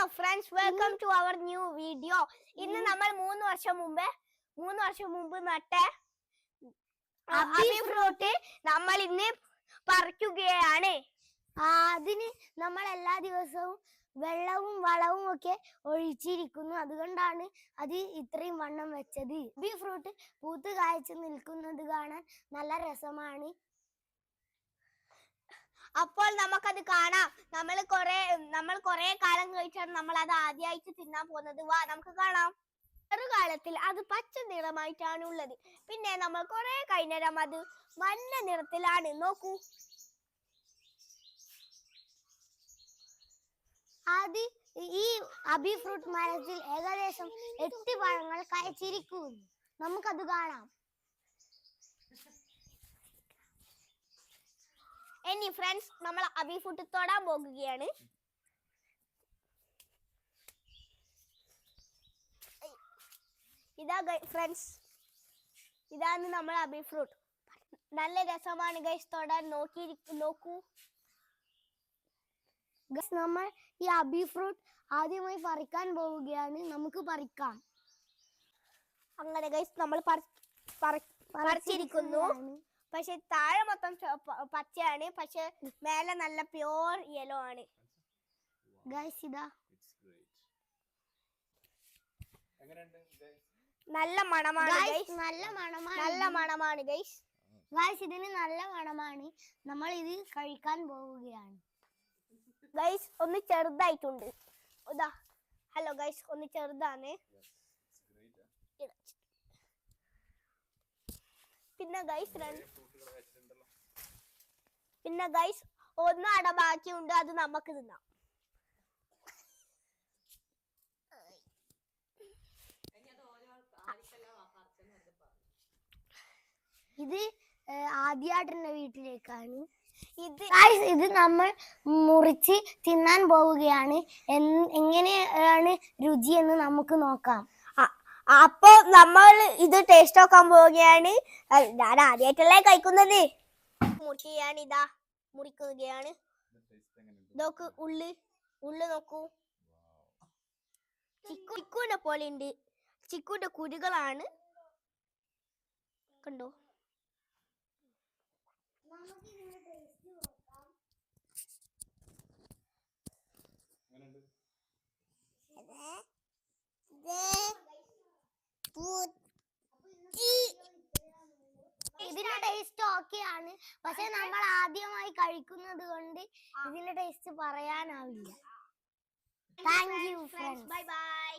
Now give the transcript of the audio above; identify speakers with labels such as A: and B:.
A: Hello friends welcome to our new video ഇന്ന് നമ്മൾ മൂന്ന് വർഷം മുമ്പ് മൂന്ന് വർഷം മുമ്പ് നട്ട ഫ്രൂട്ട് നമ്മൾ ഇന്ന് പറിക്കുകയാണ്.
B: അതിന് നമ്മൾ എല്ലാ ദിവസവും വെള്ളവും വളവും ഒക്കെ ഒഴിച്ചിരിക്കുന്നു. അതുകൊണ്ടാണ് അത് ഇത്രയും വണ്ണം വെച്ചത്. ബി ഫ്രൂട്ട് പൂത്ത് കായ്ച്ചു നിൽക്കുന്നത് കാണാൻ നല്ല രസമാണ്.
A: അപ്പോൾ നമുക്കത് കാണാം. നമ്മൾ കുറെ നമ്മൾ കുറെ കാലം കഴിച്ചാണ് നമ്മൾ അത് ആദ്യമായിട്ട് തിന്നാൻ പോകുന്നത്. വാ നമുക്ക് കാണാം. ചെറുകാലത്തിൽ അത് പച്ച നിറമായിട്ടാണ് ഉള്ളത്. പിന്നെ നമ്മൾ കുറെ കഴിഞ്ഞേരം അത് മഞ്ഞ നിറത്തിലാണ്. നോക്കൂ.
B: അത് ഈ അബി ഫ്രൂട്ട് മരത്തിൽ ഏകദേശം എട്ട് പഴങ്ങൾ കായ്ച്ചിരിക്കുന്നു നമുക്കത് കാണാം.
A: ഇനി ഫ്രണ്ട്സ് നമ്മൾ അബി ഫുഡ് തൊടാൻ പോകുകയാണ്. ഇതാ ഫ്രണ്ട്സ് ഇതാണ് നമ്മൾ അബി ഫ്രൂട്ട് നല്ല രസമാണ് ഗൈസ് തൊടാൻ. നോക്കി നോക്കൂ.
B: ഗൈസ് നമ്മൾ ഈ അബി ഫ്രൂട്ട് ആദ്യമായി പറിക്കാൻ പോവുകയാണ്. നമുക്ക് പറിക്കാം.
A: അങ്ങനെ ഗൈസ് നമ്മൾ പറിച്ചിരിക്കുന്നു. പക്ഷെ താഴെ മൊത്തം പച്ചയാണ്. പക്ഷെ മേലെ നല്ല പ്യോർ യെല്ലോ ആണ്.
B: ഗൈസ് ഇതാ.
A: നല്ല മണമാണ്
B: ഗൈസ് നല്ല മണമാണ്.
A: നല്ല മണമാണ് ഗൈസ്
B: ഗൈസ് ഇതിന് നല്ല മണമാണ്. നമ്മൾ ഇത് കഴിക്കാൻ പോവുകയാണ്.
A: ഗൈസ് ഒന്ന് ചെറുതായിട്ടുണ്ട്. ഇതാ. ഹലോ ഗൈസ് ഒന്ന് ചെറുതാണ്. പിന്നെ ഗൈസ്. പിന്നെ ഗൈസ് ഒന്ന് അട ബാക്കിയുണ്ട് അത് നമുക്ക് തിന്നാം.
B: ഇത് ആദ്യമായിട്ടുള്ള വീട്ടിലേക്കാണ്.
A: ഇത്
B: ഇത് നമ്മൾ മുറിച്ച് തിന്നാൻ പോവുകയാണ്. എങ്ങനെയാണ് രുചി എന്ന് നമുക്ക് നോക്കാം.
A: അപ്പൊ നമ്മൾ ഇത് ടേസ്റ്റ് നോക്കാൻ പോവുകയാണ്. ഞാൻ ആദ്യമായിട്ടല്ലേ കഴിക്കുന്നത്. മുറിക്കുകയാണ് ഇതാ മുറിക്കുകയാണ്? നോക്ക് ഉള്ളു ഉള്ളു നോക്കൂ. ചിക്കു ചിക്കുവിനെ പോലെ ഉണ്ട്. ചിക്കുവിന്റെ കുരുകളാണ്. കണ്ടോ?
B: ഇതിന്റെ ടേസ്റ്റ് ഓക്കെ ആണ് പക്ഷെ നമ്മൾ ആദ്യമായി കഴിക്കുന്നത് കൊണ്ട് ഇതിന്റെ ടേസ്റ്റ് പറയാനാവില്ല. Thank you friends
A: bye bye